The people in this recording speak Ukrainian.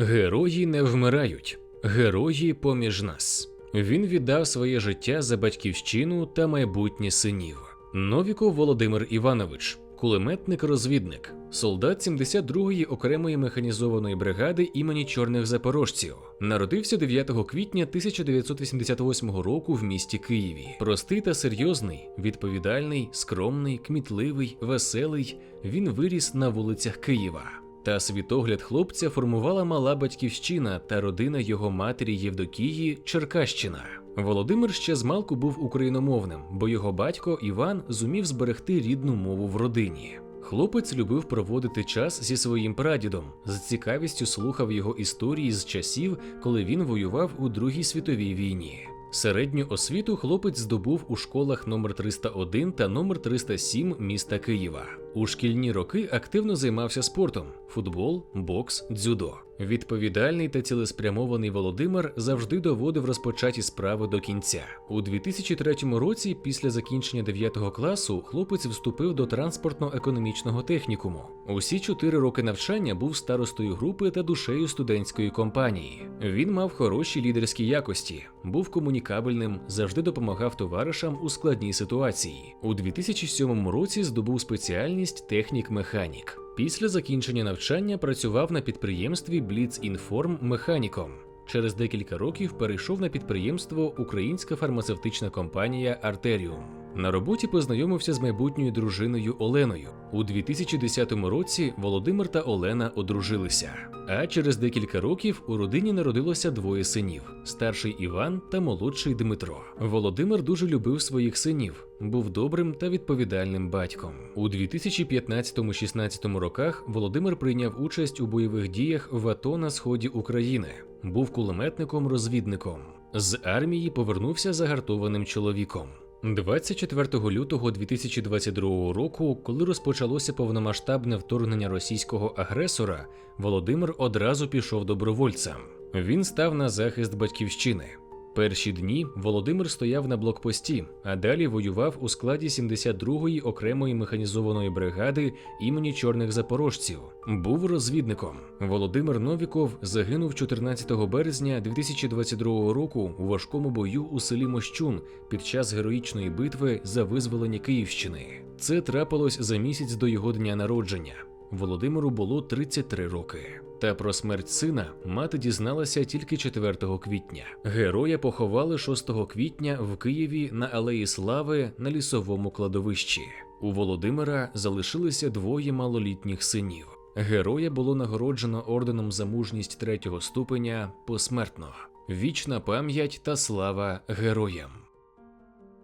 Герої не вмирають, герої поміж нас. Він віддав своє життя за батьківщину та майбутнє синів. Новіков Володимир Іванович, кулеметник-розвідник, солдат 72-ї окремої механізованої бригади імені чорних запорожців. Народився 9 квітня 1988 року в місті Києві. Простий та серйозний, відповідальний, скромний, кмітливий, веселий. Він виріс на вулицях Києва. Та світогляд хлопця формувала мала батьківщина та родина його матері Євдокії Черкащина. Володимир ще змалку був україномовним, бо його батько Іван зумів зберегти рідну мову в родині. Хлопець любив проводити час зі своїм прадідом, з цікавістю слухав його історії з часів, коли він воював у Другій світовій війні. Середню освіту хлопець здобув у школах номер 301 та номер 307 міста Києва. У шкільні роки активно займався спортом: футбол, бокс, дзюдо. Відповідальний та цілеспрямований Володимир завжди доводив розпочаті справи до кінця. У 2003 році, після закінчення 9 класу, хлопець вступив до транспортно-економічного технікуму. Усі чотири роки навчання був старостою групи та душею студентської компанії. Він мав хороші лідерські якості, був комунікабельним, завжди допомагав товаришам у складній ситуації. У 2007 році здобув спеціальність технік-механік. Після закінчення навчання працював на підприємстві Бліц-Інформ механіком. Через декілька років перейшов на підприємство Українська фармацевтична компанія Артеріум. На роботі познайомився з майбутньою дружиною Оленою. У 2010 році Володимир та Олена одружилися. А через декілька років у родині народилося двоє синів: старший Іван та молодший Дмитро. Володимир дуже любив своїх синів, був добрим та відповідальним батьком. У 2015-16 роках Володимир прийняв участь у бойових діях в АТО на сході України. Був кулеметником-розвідником. З армії повернувся загартованим чоловіком. 24 лютого 2022 року, коли розпочалося повномасштабне вторгнення російського агресора, Володимир одразу пішов добровольцем. Він став на захист батьківщини. Перші дні Володимир стояв на блокпості, а далі воював у складі 72-ї окремої механізованої бригади імені чорних запорожців. Був розвідником. Володимир Новіков загинув 14 березня 2022 року у важкому бою у селі Мощун під час героїчної битви за визволення Київщини. Це трапилось за місяць до його дня народження. Володимиру було 33 роки. Та про смерть сина мати дізналася тільки 4 квітня. Героя поховали 6 квітня в Києві на Алеї Слави на лісовому кладовищі. У Володимира залишилися двоє малолітніх синів. Героя було нагороджено орденом за мужність третього ступеня посмертно. Вічна пам'ять та слава героям.